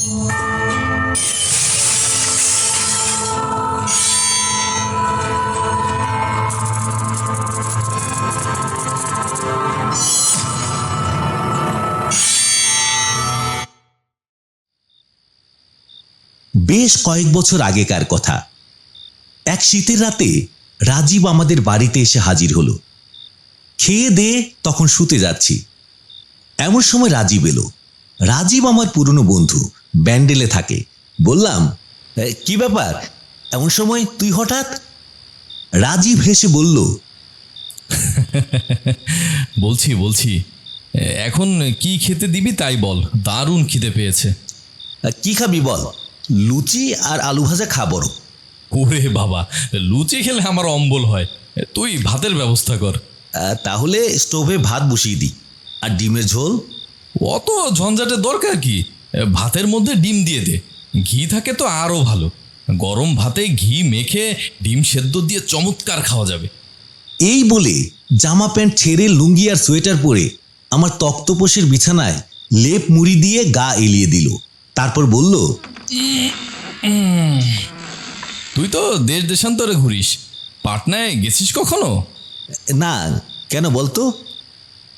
বেশ কয়েক বছর আগেকার কথা। এক শীতের রাতে রাজীব আমাদের বাড়িতে এসে হাজির হলো। খেয়ে দে, তখন শুতে যাচ্ছি। এমন সময় রাজীব এলো। রাজীব আমার পুরনো বন্ধু ব্যান্ডেলে থাকে। বললাম "এ, কি ব্যাপার? এমন সময় তুই হঠাৎ? রাজীব হেসে বলল বলছি বলছি। এখন কি খেতে দিবি তাই বল দারুণ খিদে পেয়েছে। কি খাবি বল? লুচি আর আলু ভাজা খাব ওরে বাবা লুচি খেলে আমার অম্বল হয়। তুই ভাতের ব্যবস্থা কর। তাহলে স্টোভে ভাত বসিয়ে দিই আর ডিমের ঝোল অত ঝঞ্ঝাটের দরকার কি? ভাতের মধ্যে ডিম দিয়ে দে। ঘি থাকে তো আরও ভালো। গরম ভাতে ঘি মেখে ডিম সেদ্ধ দিয়ে চমৎকার খাওয়া যাবে। এই বলে জামা প্যান্ট ছেড়ে লুঙ্গি আর সোয়েটার পরে আমার তক্তপোষের বিছানায় লেপ মুড়ি দিয়ে গা এলিয়ে দিল। তারপর বলল তুই তো দেশ দেশান্তরে ঘুরিস। পাটনায় গেছিস কখনো? না কেন বলতো?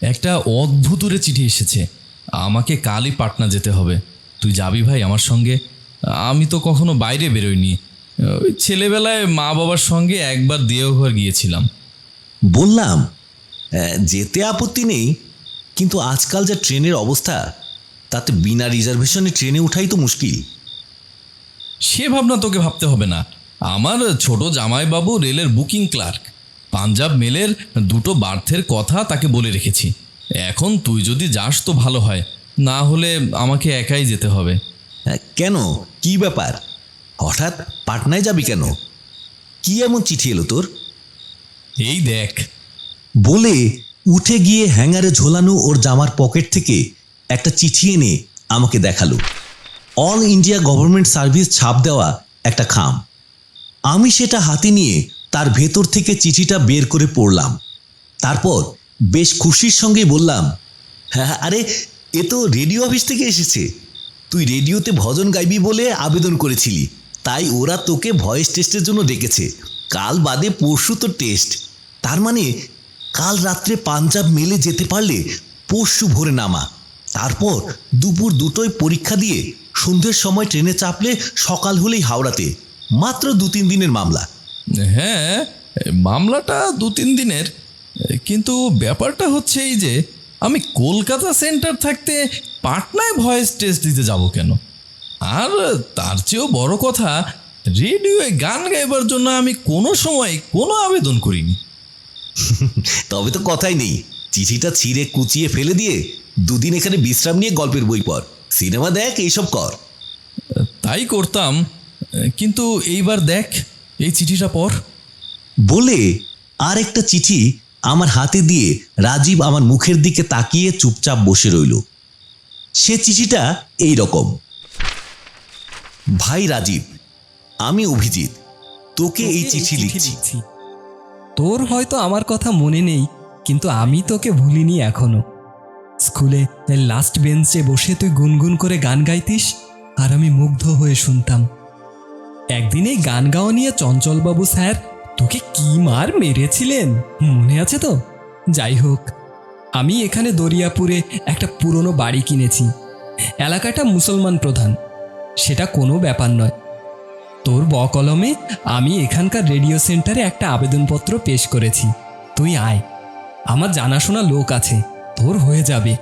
একটা অদ্ভুতুরে চিঠি এসেছে। আমাকে কালই পাটনা যেতে হবে। তুই যাবি ভাই আমার সঙ্গে? আমি তো কখনো বাইরে বেরোইনি। ওই ছেলেবেলায় মা বাবার সঙ্গে একবার দেওঘর গিয়েছিলাম। বললাম যেতে আপত্তি নেই কিন্তু আজকাল যা ট্রেনের অবস্থা তাতে বিনা রিজার্ভেশনে ট্রেনে উঠাই তো মুশকিল। সে ভাবনা তোকে ভাবতে হবে না। আমার ছোট জামাইবাবু রেলের বুকিং ক্লার্ক। পাঞ্জাব মেলের দুটো বার্থের কথা তাকে বলে রেখেছি। এখন তুই যদি যাস তো ভালো হয় না হলে আমাকে একাই যেতে হবে। আহ, কেন? কি ব্যাপার? হঠাৎ পাটনায় যাবি কেন? কি এমন চিঠি এলো তোর? এই দেখ। বলে উঠে গিয়ে হ্যাঙ্গারে ঝোলানো ওর জামার পকেট থেকে একটা চিঠি এনে আমাকে দেখাল। অল ইন্ডিয়া গভর্নমেন্ট সার্ভিস ছাপ দেওয়া একটা খাম। আমি সেটা হাতে নিয়ে তার ভেতর থেকে চিঠিটা বের করে পড়লাম। তারপর বেশ খুশির সঙ্গে বললাম হ্যাঁ আরে, এ তো রেডিও অফিস থেকে এসেছে। তুই রেডিওতে ভজন গাইবি বলে আবেদন করেছিলি, তাই ওরা তোকে ভয়েস টেস্টের জন্য ডেকেছে। কাল বাদে পরশু তো টেস্ট। তার মানে কাল রাত্রে পাঞ্জাব মেলে যেতে পারলে পরশু ভোরে নামা। তারপর দুপুর দুটোয় পরীক্ষা দিয়ে সন্ধ্যের সময় ট্রেনে চাপলে সকাল হলেই হাওড়াতে। মাত্র দু তিন দিনের মামলা। হ্যাঁ মামলাটা দু তিন দিনের। কিন্তু ব্যাপারটা হচ্ছে এই যে আমি কলকাতা সেন্টার থাকতে পাটনায় ভয়েস টেস্ট দিতে যাব কেন? আর তার চেয়েও বড় কথা রেডিওয়ে গান গাইবার জন্য আমি কোনো সময় কোনো আবেদন করিনি। তবে তো কথাই নেই। চিঠিটা ছিঁড়ে কুচিয়ে ফেলে দিয়ে দুদিন এখানে বিশ্রাম নিয়ে গল্পের বই পড়। সিনেমা দেখ এইসব কর। তাই করতাম কিন্তু এইবার দেখ এই চিঠিটা পর বলে আর একটা চিঠি আমার হাতে দিয়ে রাজীব আমার মুখের দিকে তাকিয়ে চুপচাপ বসে রইল। সে চিঠিটা এই রকম। ভাই রাজীব আমি অভিজিৎ। তোকে এই চিঠি লিখছি। তোর হয়তো আমার কথা মনে নেই কিন্তু আমি তোকে ভুলিনি এখনও। স্কুলে লাস্ট বেঞ্চে বসে তুই গুনগুন করে গান গাইতিস আর আমি মুগ্ধ হয়ে শুনতাম। একদিন এই গান গাওয়া নিয়ে চঞ্চলবাবু স্যার তোকে কি মার মেরেছিলেন? মনে আছে তো? যাই হোক, আমি এখানে দরিয়াপুরে একটা পুরনো বাড়ি কিনেছি। এলাকাটা মুসলমান প্রধান। সেটা কোনো ব্যাপার নয়। তোর বকলমে আমি এখানকার রেডিও সেন্টারে একটা আবেদনপত্র পেশ করেছি। তুই আয়। আমার জানাশোনা লোক আছে। তোর হয়ে যাবে।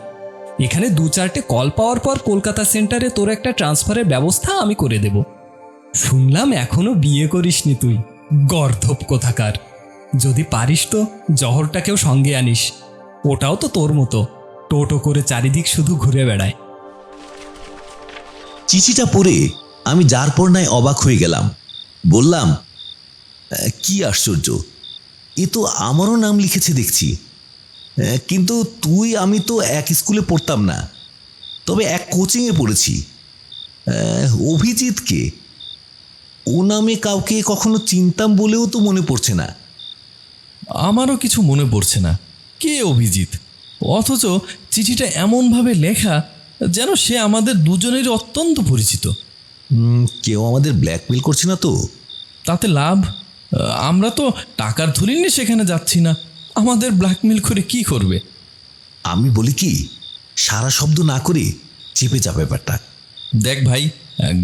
এখানে দু চারটে কল পাওয়ার পর কলকাতা সেন্টারে তোর একটা ট্রান্সফারের ব্যবস্থা আমি করে দেব। শুনলাম এখনও বিয়ে করিসনি তুই। গর্ধপ কোথাকার। যদি পারিস তো জহরটাকেও সঙ্গে আনিস। ওটাও তো তোর মতো। টোটো করে চারিদিক শুধু ঘুরে বেড়ায়। চিঠিটা পড়ে আমি যার পর নাই অবাক হয়ে গেলাম। বললাম "আহ, কি আশ্চর্য। এ তো আমারও নাম লিখেছে দেখছি। কিন্তু তুই আমি তো এক স্কুলে পড়তাম না। তবে এক কোচিংয়ে পড়েছি। অভিজিৎকে ও নামে কাউকে কখনো চিনতাম বলেও তো মনে পড়ছে না। আমারও কিছু মনে পড়ছে না। কে অভিজিৎ? অথচ চিঠিটা এমনভাবে লেখা যেন সে আমাদের দুজনের অত্যন্ত পরিচিত। কেউ আমাদের ব্ল্যাকমেল করছে না তো? তাতে লাভ? আমরা তো টাকার ধরি নিয়ে সেখানে যাচ্ছি না। আমাদের ব্ল্যাকমেল করে কি করবে? আমি বলি কি সারা শব্দ না করে চেপে যা ব্যাপারটা। দেখ ভাই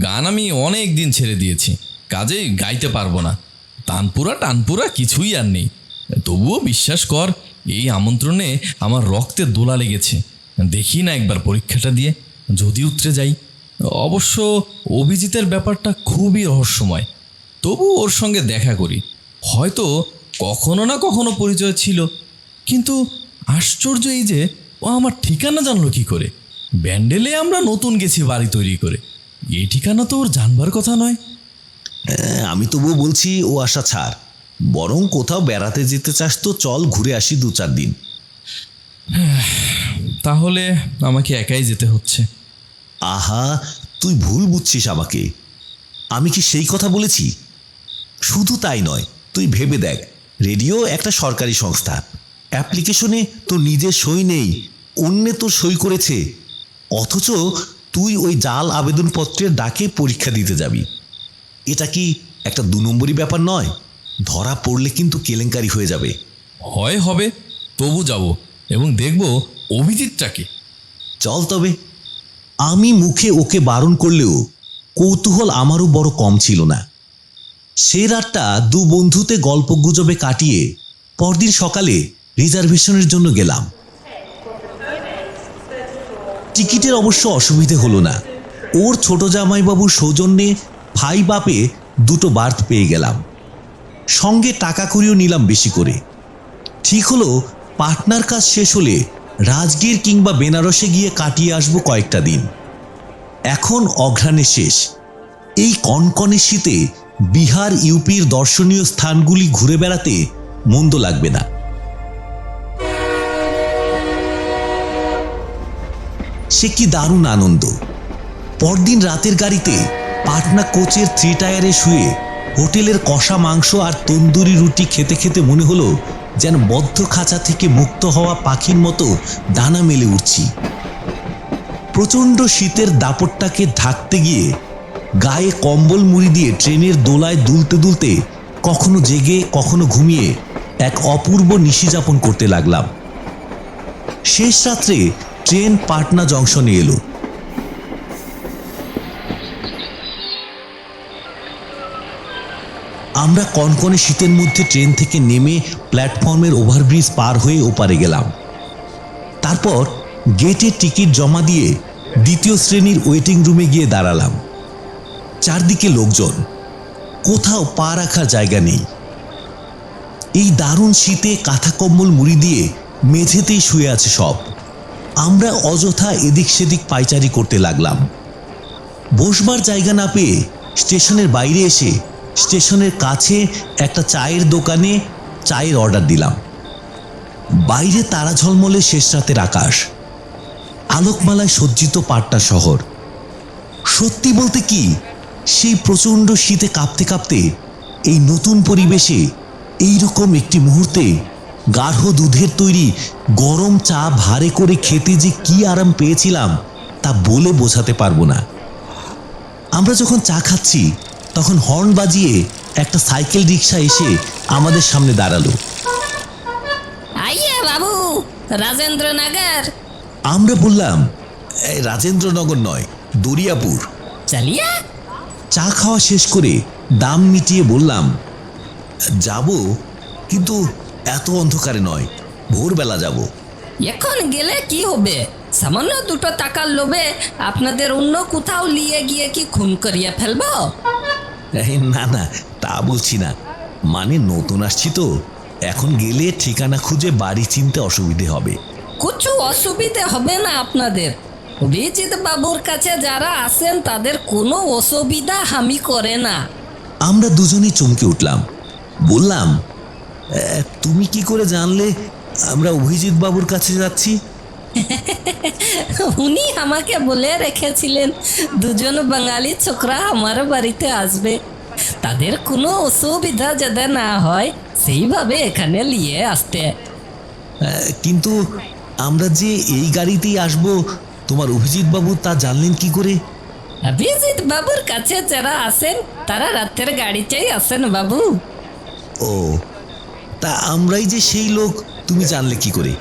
গান আমি অনেক দিন ছেড়ে দিয়েছি। কাজে গাইতে পারব না। তানপুরা টানপুরা কিছুই আর নেই। তবুও বিশ্বাস কর, এই আমন্ত্রণে আমার রক্তে দোলা লেগেছে। দেখি না একবার পরীক্ষাটা দিয়ে, যদি উতরে যাই। অবশ্য অভিজিতের ব্যাপারটা খুবই রহস্যময়। তবু ওর সঙ্গে দেখা করি। হয়তো কখনো না কখনো পরিচয় ছিল। কিন্তু আশ্চর্য এই যে, ও আমার ঠিকানা জানলো কি করে? ব্যান্ডেলে আমরা নতুন গেছি বাড়ি তৈরি করে। এই ঠিকানা তো ওর জানবার কথা নয়। আমি তবুও বলছি ও আশা ছাড়। বরং কোথাও বেড়াতে যেতে চাস তো চল ঘুরে আসি দু চার দিন। তাহলে আমাকে একাই যেতে হচ্ছে। আহা তুই ভুল বুঝছিস আমাকে। আমি কি সেই কথা বলেছি? শুধু তাই নয় তুই ভেবে দেখ রেডিও একটা সরকারি সংস্থা। অ্যাপ্লিকেশনে তোর নিজের সই নেই অন্যে তোর সই করেছে। অথচ তুই ওই জাল আবেদনপত্রের ডাকে পরীক্ষা দিতে যাবি। এটা কি একটা দু নম্বরই ব্যাপার নয়? ধরা পড়লে কিন্তু কেলেঙ্কারি হয়ে যাবে। হয় হবে তবু যাব এবং দেখব অভিজিৎটাকে চল তবে। আমি মুখে ওকে বারণ করলেও কৌতূহল আমারও বড় কম ছিল না। সে রাতটা দু বন্ধুতে গল্প গুজবে কাটিয়ে পরদিন সকালে রিজার্ভেশনের জন্য গেলাম। টিকিটের অবশ্য অসুবিধে হলো না। ওর ছোট জামাইবাবুর সৌজন্যে ফাই বাপে দুটো বার্থ পেয়ে গেলাম। সঙ্গে টাকা করিও নিলাম বেশি করে। ঠিক হলো, পার্টনার কাজ শেষ হলে রাজগীর কিংবা বেনারসে গিয়ে কাটিয়ে আসব কয়েকটা দিন। এখন অঘ্রাণে শেষ। এই কনকনে শীতে বিহার ইউপির দর্শনীয় স্থানগুলি ঘুরে বেড়াতে মন্দ লাগবে না। সে কি দারুণ আনন্দ। পরদিন রাতের গাড়িতে পাটনা কোচের থ্রি টায়ারে শুয়ে হোটেলের কষা মাংস আর তন্দুরি রুটি খেতে খেতে মনে হলো যেন বদ্ধ খাঁচা থেকে মুক্ত হওয়া পাখির মতো ডানা মেলে উঠছি প্রচণ্ড শীতের দাপটটাকে ঢাকতে গিয়ে গায়ে কম্বল মুড়ি দিয়ে ট্রেনের দোলায় দুলতে দুলতে কখনো জেগে, কখনো ঘুমিয়ে এক অপূর্ব নিশিযাপন করতে লাগলাম। শেষ রাত্রে ট্রেন পাটনা জংশনে এলো। আমরা কনকনে শীতের মধ্যে ট্রেন থেকে নেমে প্ল্যাটফর্মের ওভারব্রিজ পার হয়ে ওপারে গেলাম। তারপর গেটে টিকিট জমা দিয়ে দ্বিতীয় শ্রেণির ওয়েটিং রুমে গিয়ে দাঁড়ালাম। চারদিকে লোকজন। কোথাও পা রাখার জায়গা নেই। এই দারুণ শীতে কাঁথা কম্বল মুড়ি দিয়ে মেঝেতেই শুয়ে আছে সব। আমরা অযথা এদিক সেদিক পাইচারি করতে লাগলাম। বসবার জায়গা না পেয়ে স্টেশনের বাইরে এসে স্টেশনের কাছে একটা চায়ের দোকানে চায়ের অর্ডার দিলাম। বাইরে তারা ঝলমলে শেষ রাতের আকাশ। আলোকমালায় সজ্জিত পাট্টা শহর। সত্যি বলতে কি, সেই প্রচণ্ড শীতে কাঁপতে কাঁপতে এই নতুন পরিবেশে এই রকম একটি মুহূর্তে গাঢ় দুধের তৈরি গরম চা ভারে করে খেতে যে কি আরাম পেয়েছিলাম তা বলে বোঝাতে পারব না। আমরা যখন চা খাচ্ছি তখন হর্ন বাজিয়ে একটা সাইকেল রিক্সা এসে আমাদের সামনে দাঁড়াল। বাবু রাজেন্দ্রনগর। আমরা বললাম রাজেন্দ্রনগর নয় দরিয়াপুর। চালিয়া? চা খাওয়া শেষ করে দাম মিটিয়ে বললাম যাব কিন্তু এত অন্ধকারে নয় ভোরবেলা যাব। এখন গেলে কি হবে? সামান্য দুটো টাকার লোভে আপনাদের অন্য কোথাও নিয়ে গিয়ে কি খুন করিয়া ফেলব? না না তা বলছি না। মানে নতুন আসছি তো। এখন গেলে ঠিকানা খুঁজে বাড়ি চিনতে অসুবিধে হবে। কিছু অসুবিধে হবে না আপনাদের। অভিজিৎ বাবুর কাছে যারা আসেন তাদের কোনো অসুবিধা হামি করে না। আমরা দুজনেই চমকে উঠলাম। বললাম "এ, তুমি কি করে জানলে? আমরা অভিজিৎ বাবুর কাছে যাচ্ছি। উনি আমাকে বলে রেখেছিলেন দুজন বাঙালি ছোকরা আমার বাড়িতে আসবে। তাদের কোনো অসুবিধা যাতে না হয় সেইভাবে এখানে নিয়ে আসতে। কিন্তু আমরা যে এই গাড়িতেই আসব তোমার অভিজিৎ বাবু তা জানলেন কি করে? অভিজিৎ বাবুর কাছে যারা আসেন তারা রাতের গাড়িতেই আসেন বাবু। ও তা আমরাই যে সেই লোক তুমি জানলে কি করে?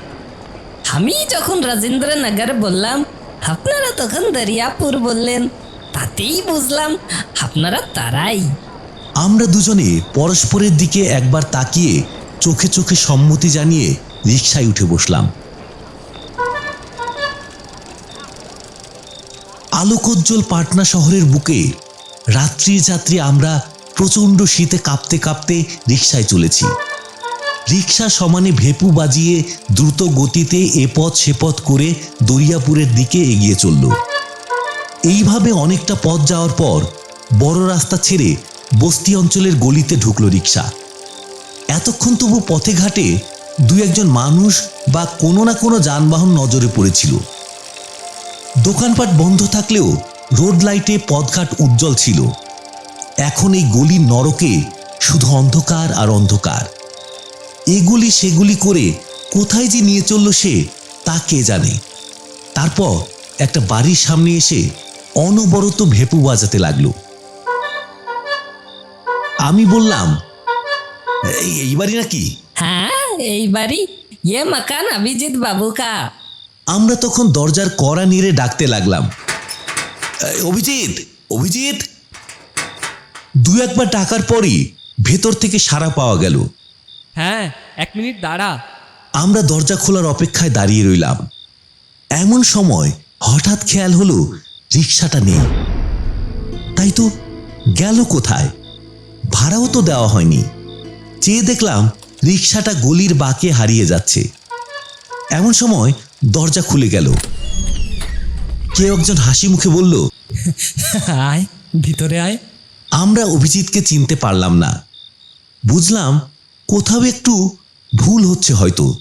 আমি যখন রাজেন্দ্রনগর বললাম, আপনারা তখন দরিয়াপুর বললেন, তাতেই বুঝলাম আপনারা তারাই। আমরা দুজনে পরস্পরের দিকে একবার তাকিয়ে চোখে চোখে সম্মতি জানিয়ে রিকশায় উঠে বসলাম। আলোকোজ্জ্বল পাটনা শহরের বুকে রাত্রি যাত্রী আমরা প্রচণ্ড শীতে কাঁপতে কাঁপতে রিক্সায় চলেছি। রিকশা সমানে ভেপু বাজিয়ে দ্রুত গতিতে এপথ সেপথ করে দরিয়াপুরের দিকে এগিয়ে চলল। এইভাবে অনেকটা পথ যাওয়ার পর বড় রাস্তা ছেড়ে বস্তি অঞ্চলের গলিতে ঢুকলো রিক্সা। এতক্ষণ তবু পথে ঘাটে দু একজন মানুষ বা কোনো না কোনো যানবাহন নজরে পড়েছিল। দোকানপাট বন্ধ থাকলেও রোড লাইটে পথঘাট উজ্জ্বল ছিল। এখন এই গলির নরকে শুধু অন্ধকার আর অন্ধকার। এগুলি সেগুলি করে কোথায় যে নিয়ে চলল সে তা কে জানে? তারপর একটা বাড়ির সামনে এসে অনবরত ভেপু বাজাতে লাগল। আমি বললাম এই বাড়ি নাকি? হ্যাঁ এই বাড়ি। ইয়ে মকান অভিজিৎ বাবু কা আমরা তখন দরজার কড়া নিড়ে ডাকতে লাগলাম অভিজিৎ অভিজিৎ? দু একবার ডাকার পরই ভেতর থেকে সাড়া পাওয়া গেল। হ্যাঁ এক মিনিট দাঁড়া। আমরা দরজা খোলার অপেক্ষায় দাঁড়িয়ে রইলাম। এমন সময় হঠাৎ খেয়াল হলো রিক্সাটা নেই। তাই তো গেল কোথায়? ভাড়াও তো দেওয়া হয়নি। চেয়ে দেখলাম রিক্সাটা গলির বাঁকে হারিয়ে যাচ্ছে। এমন সময় দরজা খুলে গেল। কেউ একজন হাসি মুখে বলল আয় ভিতরে আয়। আমরা অভিজিৎকে চিনতে পারলাম না। বুঝলাম কোথাও একটু ভুল হচ্ছে হয়তো।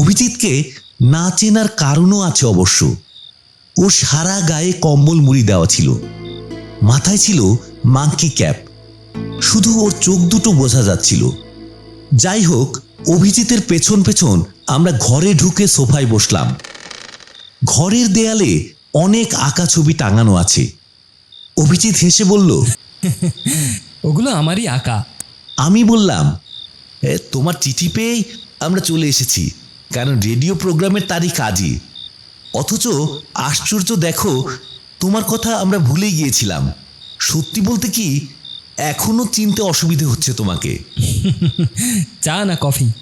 অভিজিৎকে না চেনার কারণও আছে অবশ্য। ও সারা গায়ে কম্বল মুড়ি দেওয়া ছিল। মাথায় ছিল মাংকি ক্যাপ। শুধু ওর চোখ দুটো বোঝা যাচ্ছিল। যাই হোক অভিজিতের পেছন পেছন আমরা ঘরে ঢুকে সোফায় বসলাম। ঘরের দেয়ালে অনেক আঁকা ছবি টাঙানো আছে। অভিজিৎ হেসে বলল ওগুলো আমারই আঁকা। আমি বললাম "এ, তোমার চিঠি পেয়েই আমরা চলে এসেছি। কারণ রেডিও প্রোগ্রামের তারিখ আজই। অথচ আশ্চর্য দেখো তোমার কথা আমরা ভুলে গিয়েছিলাম। সত্যি বলতে কি এখনও চিনতে অসুবিধে হচ্ছে তোমাকে। চা না কফি?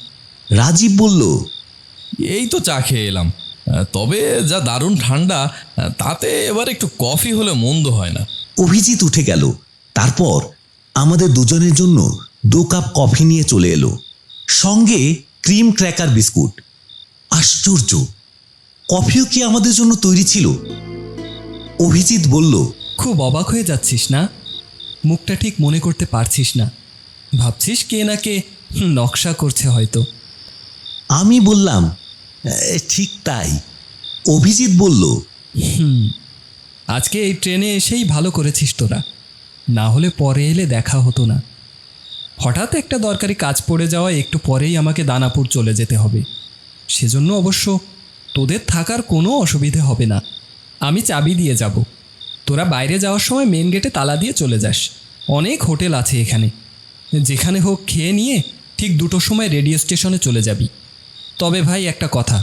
রাজীব বলল এই তো চা খেয়ে এলাম। তবে যা দারুণ ঠান্ডা তাতে এবার একটু কফি হলে মন্দ হয় না। অভিজিৎ উঠে গেল। তারপর আমাদের দুজনের জন্য দু কাপ কফি নিয়ে চলে এলো। সঙ্গে ক্রিম ক্র্যাকার বিস্কুট। আশ্চর্য কফিও কি আমাদের জন্য তৈরি ছিল? অভিজিৎ বলল খুব অবাক হয়ে যাচ্ছিস না? মুখটা ঠিক মনে করতে পারছিস না। ভাবছিস কে না কে হুম, নকশা করছে হয়তো। আমি বললাম "এ, ঠিক তাই। অভিজিৎ বলল আজকে এই ট্রেনে এসেই ভালো করেছিস তোরা। না হলে পরে এলে দেখা হতো না। হঠাৎ একটা দরকারি কাজ পড়ে যাওয়া একটু পরেই আমাকে দানাপুর চলে যেতে হবে। সেজন্য অবশ্য তোদের থাকার কোনো অসুবিধে হবে না। আমি চাবি দিয়ে যাব। তোরা বাইরে যাওয়ার সময় মেন গেটে তালা দিয়ে চলে যাস। অনেক হোটেল আছে এখানে। যেখানে হোক খেয়ে নিয়ে ঠিক দুটোর সময় রেডিও স্টেশনে চলে যাবি। তবে ভাই একটা কথা,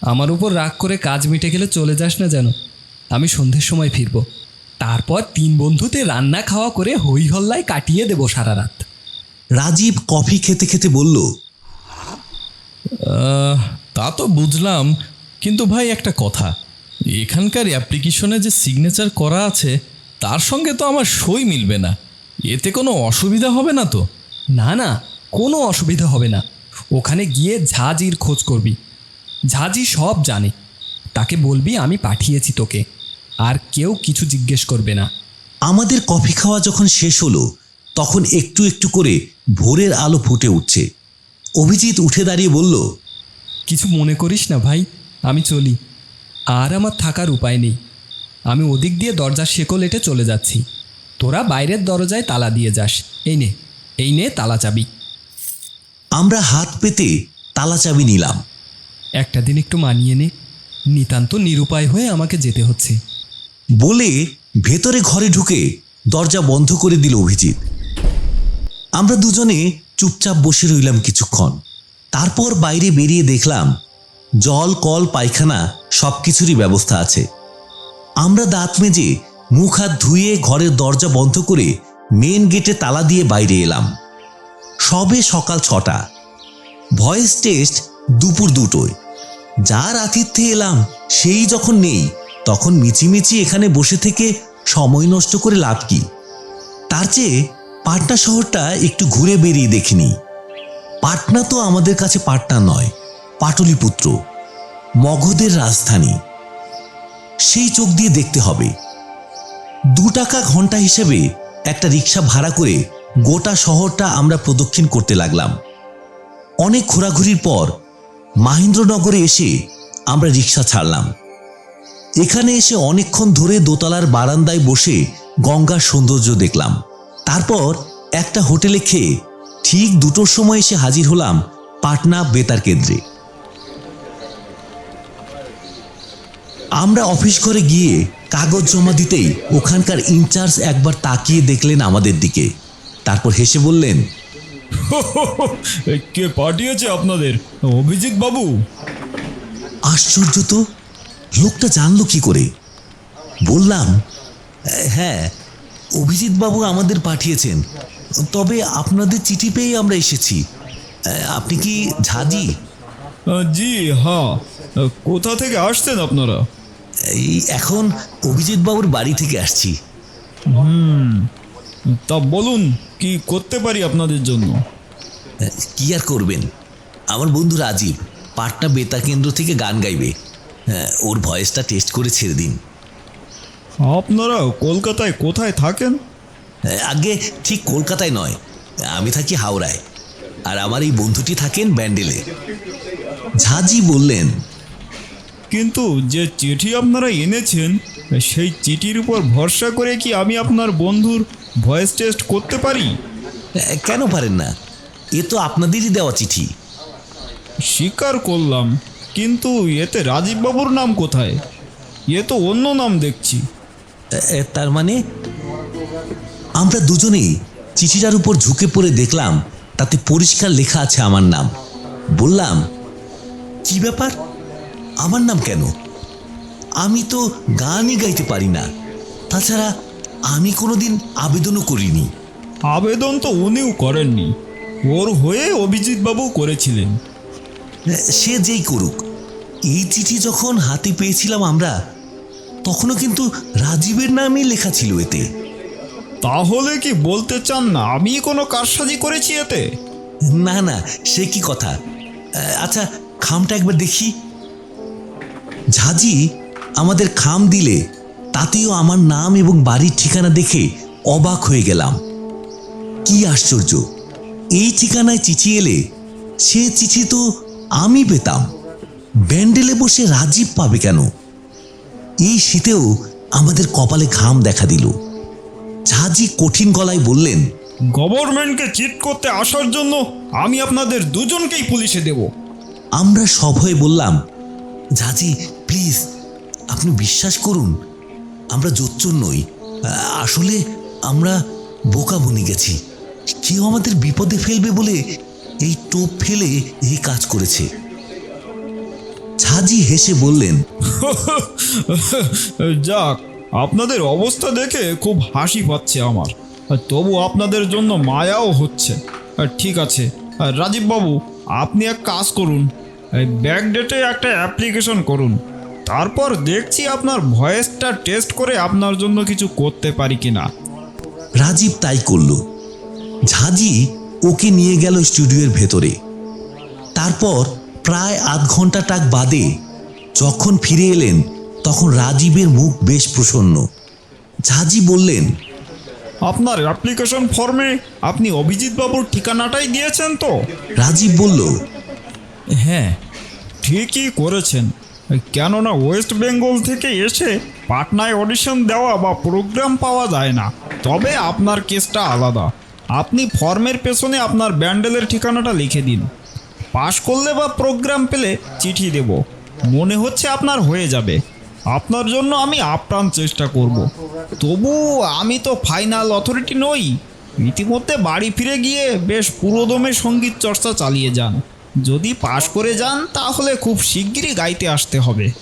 আমার উপর রাগ করে কাজ মিটে গেলে চলে যাস না যেন? আমি সন্ধ্যের সময় ফিরব। তারপর তিন বন্ধুতে রান্না খাওয়া করে হই হল্লায় কাটিয়ে দেবো সারা রাত। রাজীব কফি খেতে খেতে বলল তা তো বুঝলাম কিন্তু ভাই একটা কথা। এখানকার অ্যাপ্লিকেশনে যে সিগনেচার করা আছে তার সঙ্গে তো আমার সই মিলবে না। এতে কোনো অসুবিধা হবে না তো? না না কোনো অসুবিধা হবে না। ওখানে গিয়ে ঝাঁজির খোঁজ করবি। ঝাঁজি সব জানে। তাকে বলবি আমি পাঠিয়েছি তোকে। আর কেউ কিছু জিজ্ঞেস করবে না। আমাদের কফি খাওয়া যখন শেষ হলো তখন একটু একটু করে ভোরের আলো ফুটে উঠছে। অভিজিৎ উঠে দাঁড়িয়ে বলল কিছু মনে করিস না ভাই আমি চলি। আর আমার থাকার উপায় নেই। আমি ওদিক দিয়ে দরজার শেকল এটে চলে যাচ্ছি। তোরা বাইরের দরজায় তালা দিয়ে যাস। এই নে এই নে তালা চাবি। আমরা হাত পেতে তালা চাবি নিলাম। একটা দিন একটু মানিয়ে নে। নিতান্ত নিরুপায় হয়ে আমাকে যেতে হচ্ছে। বলে ভেতরে ঘরে ঢুকে দরজা বন্ধ করে দিল অভিজিৎ। আমরা দুজনে চুপচাপ বসে রইলাম কিছুক্ষণ। তারপর বাইরে বেরিয়ে দেখলাম জল, কল, পায়খানা সব কিছুরই ব্যবস্থা আছে। আমরা দাঁত মেজে মুখ হাত ধুয়ে ঘরের দরজা বন্ধ করে মেন গেটে তালা দিয়ে বাইরে এলাম। সবে সকাল ছটা। ভয়েস টেস্ট দুপুর দুটোয়। যার আতিথ্যে এলাম সেই যখন নেই, তখন মিচিমিচি এখানে বসে থেকে সময় নষ্ট করে লাভ কি? তার চেয়ে পাটনা শহরটা একটু ঘুরে বেরিয়ে দেখিনি। পাটনা তো আমাদের কাছে পাটনা নয়, পাটলিপুত্র, মগধের রাজধানী। সেই চোখ দিয়ে দেখতে হবে। দু টাকা ঘণ্টা হিসেবে একটা রিক্সা ভাড়া করে গোটা শহরটা আমরা প্রদক্ষিণ করতে লাগলাম। অনেক ঘোরাঘুরির পর মাহেন্দ্রনগরে এসে আমরা রিক্সা ছাড়লাম। এখানে এসে অনেকক্ষণ ধরে দোতলার বারান্দায় বসে গঙ্গার সৌন্দর্য দেখলাম। তারপর একটা হোটেলে খেয়ে ঠিক দুটোর সময় এসে হাজির হলাম পাটনা বেতার কেন্দ্রে। আমরা অফিস ঘরে গিয়ে কাগজ জমা দিতেই ওখানকার ইনচার্জ একবার তাকিয়ে দেখলেন আমাদের দিকে। তারপর হেসে বললেন কে পাঠিয়েছে আপনাদের? অভিজিৎ বাবু? আশ্চর্য তো লোকটা জানলো কি করে? বললাম হ্যাঁ অভিজিৎ বাবু আমাদের পাঠিয়েছেন। তবে আপনাদের চিঠি পেয়ে আমরা এসেছি। আপনি কি ঝাঁজি জি হ্যাঁ। কোথা থেকে আসছেন আপনারা? এই এখন অভিজিৎ বাবুর বাড়ি থেকে আসছি। হুম। তা বলুন কি করতে পারি আপনাদের জন্য? কি আর করবেন? আমার বন্ধু রাজীব পাটনা বেতা কেন্দ্র থেকে গান গাইবে। হ্যাঁ, ওর ভয়েসটা টেস্ট করে ছেড়ে দিন। আপনারা কলকাতায় কোথায় থাকেন? আগে ঠিক কলকাতায় নয় আমি থাকি হাওড়ায়। আর আমার এই বন্ধুটি থাকেন ব্যান্ডেলে। ঝাঁজি বললেন কিন্তু যে চিঠি আপনারা এনেছেন সেই চিঠির উপর ভরসা করে কি আমি আপনার বন্ধুর ভয়েস টেস্ট করতে পারি? কেন পারেন না? এ তো আপনাদেরই দেওয়া চিঠি। স্বীকার করলাম কিন্তু এতে রাজীব বাবুর নাম কোথায়? এ তো অন্য নাম দেখছি। তার মানে? আমরা দুজনেই চিঠিটার উপর ঝুঁকে পড়ে দেখলাম তাতে পরিষ্কার লেখা আছে আমার নাম। বললাম কি ব্যাপার? আমার নাম কেন? আমি তো গানই গাইতে পারি না। তাছাড়া আমি কোনোদিন আবেদনও করিনি। আবেদন তো উনিও করেননি। ওর হয়ে অভিজিৎ বাবু করেছিলেন সে যেই করুক। এই চিঠি যখন হাতে পেয়েছিলাম আমরা তখনও কিন্তু রাজীবের নামই লেখা ছিল এতে। তাহলে কি বলতে চান না? আমি কোনো কারসাজি করেছি এতে? না না সে কি কথা? আচ্ছা খামটা একবার দেখি। ঝাঁজি আমাদের খাম দিলে তাতেও আমার নাম এবং বাড়ির ঠিকানা দেখে অবাক হয়ে গেলাম। কি আশ্চর্য! এই ঠিকানায় চিঠি এলে সে চিঠি তো আমি পেতাম। ব্যান্ডেলে বসে রাজীব পাবে কেন? এই শীতেও আমাদের কপালে ঘাম দেখা দিল। ঝাঁজি কঠিন গলায় বললেন গভর্নমেন্টকে চিট করতে আসার জন্য আমি আপনাদের দুজনকেই পুলিশে দেব। আমরা সভয়ে বললাম ঝাঁজি প্লিজ আপনি বিশ্বাস করুন আমরা জোচ্চর নই। আসলে আমরা বোকা বনে গেছি। কেউ আমাদের বিপদে ফেলবে বলে এই টোপ ফেলে এই কাজ করেছে। ঝাঁজি হেসে বললেন যাক আপনাদের অবস্থা দেখে খুব হাসি পাচ্ছে আমার। তবু আপনাদের জন্য মায়াও হচ্ছে। ঠিক আছে রাজীব বাবু আপনি এক কাজ করুন। এই ব্যাক ডেটে একটা অ্যাপ্লিকেশন করুন। তারপর দেখছি আপনার ভয়েসটা টেস্ট করে আপনার জন্য কিছু করতে পারি কিনা। রাজীব তাই করল। ঝাঁজি ওকে নিয়ে গেল স্টুডিওর ভেতরে। তারপর প্রায় আধ ঘণ্টা টাক বাদে যখন ফিরে এলেন তখন রাজীবের মুখ বেশ প্রসন্ন। ঝাঁজি বললেন আপনার অ্যাপ্লিকেশন ফর্মে আপনি অভিজিৎ বাবুর ঠিকানাটাই দিয়েছেন তো? রাজীব বলল হ্যাঁ ঠিকই করেছেন। কেননা ওয়েস্ট বেঙ্গল থেকে এসে পাটনায় অডিশন দেওয়া বা প্রোগ্রাম পাওয়া যায় না। তবে আপনার কেসটা আলাদা। আপনি ফর্মের পেছনে আপনার ব্যান্ডেলের ঠিকানাটা লিখে দিন। পাশ করলে বা প্রোগ্রাম পেলে চিঠি দেব। মনে হচ্ছে আপনার হয়ে যাবে। আপনার জন্য আমি আপ্রাণ চেষ্টা করব। তবু আমি তো ফাইনাল অথরিটি নই। ইতিমধ্যে বাড়ি ফিরে গিয়ে বেশ পুরোদমে সংগীত চর্চা চালিয়ে যান। যদি পাশ করে যান তাহলে খুব শিগগিরই গাইতে আসতে হবে।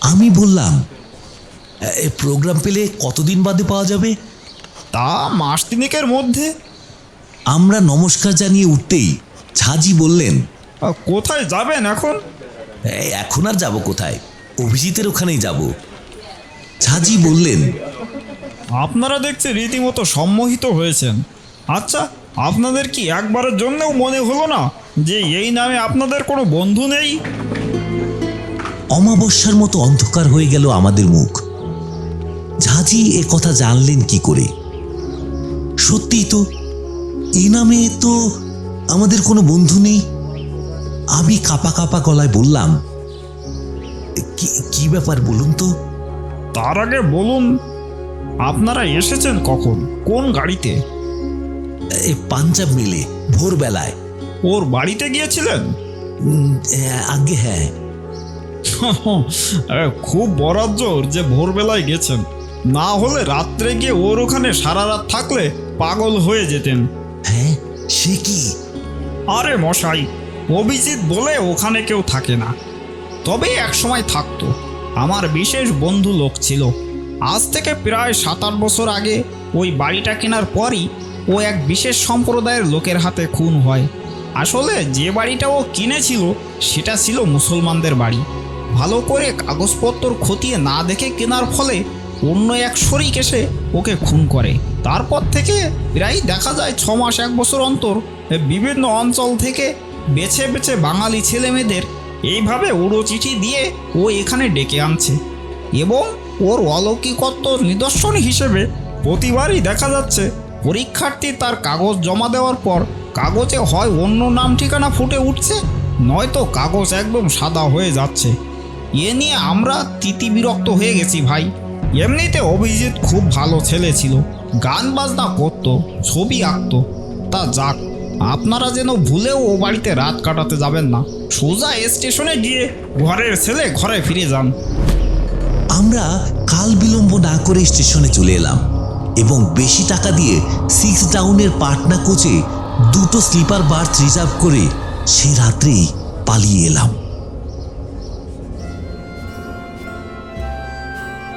আমি বললাম এ প্রোগ্রাম পেলে কতদিন বাদে পাওয়া যাবে? তা মাস তিনেকের মধ্যে। আমরা নমস্কার জানিয়ে উঠতেই ঝাঁজি বললেন কোথায় যাবেন এখন? "এই, এখন আর যাব কোথায়? অভিজিতের ওখানেই যাব। ঝাঁজি বললেন আপনারা দেখছি রীতিমতো সম্মোহিত হয়েছেন। আচ্ছা আপনাদের কি একবারের জন্যও মনে হলো না যে এই নামে আপনাদের কোনো বন্ধু নেই? অমাবস্যার মতো অন্ধকার হয়ে গেল আমাদের মুখ। ঝাঁঝি এ কথা জানলেন কি করে? সত্যিই তো এই নামে তো আমাদের কোনো বন্ধু নেই? আমি কাপা কাপা গলায় বললাম কি কি ব্যাপার বলুন তো? তার আগে বলুন আপনারা এসেছেন কখন? কোন গাড়িতে? পাঞ্জাব মিলে ভোরবেলায়। ওর বাড়িতে গিয়েছিলেন? আগে হ্যাঁ। খুব বরাজ্জোর যে ভোরবেলায় গেছেন। না হলে রাত্রে গিয়ে ওর ওখানে সারা রাত থাকলে পাগল হয়ে যেতেন। হ্যাঁ সে কি? আরে মশাই, অভিজিৎ বলে ওখানে কেউ থাকে না। তবে এক সময় থাকতো। আমার বিশেষ বন্ধু লোক ছিল। আজ থেকে প্রায় সাত আট বছর আগে ওই বাড়িটা কেনার পরই ও এক বিশেষ সম্প্রদায়ের লোকের হাতে খুন হয়। আসলে যে বাড়িটা ও কিনেছিল, সেটা ছিল মুসলমানদের বাড়ি। ভালো করে কাগজপত্র খতিয়ে না দেখে কেনার ফলে অন্য এক শরিক এসে ওকে খুন করে। তারপর থেকে প্রায় দেখা যায় ছ মাস, এক বছর অন্তর বিভিন্ন অঞ্চল থেকে বেছে বেছে বাঙালি ছেলেমেয়েদের এইভাবে উড়ো চিঠি দিয়ে ও এখানে ডেকে আনছে এবং ওর অলৌকিকত্ব নিদর্শন হিসেবে প্রতিবারই দেখা যাচ্ছে পরীক্ষার্থী তার কাগজ জমা দেওয়ার পর কাগজে হয় অন্য নাম ঠিকানা ফুটে উঠছে, নয়তো কাগজ একদম সাদা হয়ে যাচ্ছে। এ নিয়ে আমরা তিতি বিরক্ত হয়ে গেছি ভাই। এমনিতে অভিজিৎ খুব ভালো ছেলে ছিল। গান বাজনা করতো, ছবি আঁকতো। তা যাক, আপনারা যেন ভুলেও ও বাড়িতে রাত কাটাতে যাবেন না। সোজা স্টেশনে গিয়ে ঘরের ছেলে ঘরে ফিরে যান। আমরা কাল বিলম্ব না করে স্টেশনে চলে এলাম এবং বেশি টাকা দিয়ে সিক্স ডাউনের পাটনা কোচে দুটো স্লিপার বার্থ রিজার্ভ করে সে রাত্রেই পালিয়ে এলাম।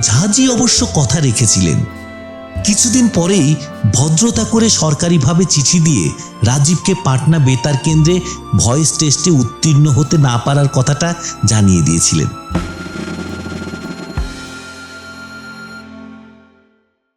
ঝাঁজি অবশ্য কথা রেখেছিলেন। কিছুদিন পরেই ভদ্রতা করে সরকারিভাবে চিঠি দিয়ে রাজীবকে পাটনা বেতার কেন্দ্রে ভয়েস টেস্টে উত্তীর্ণ হতে না পারার কথাটা জানিয়ে দিয়েছিলেন।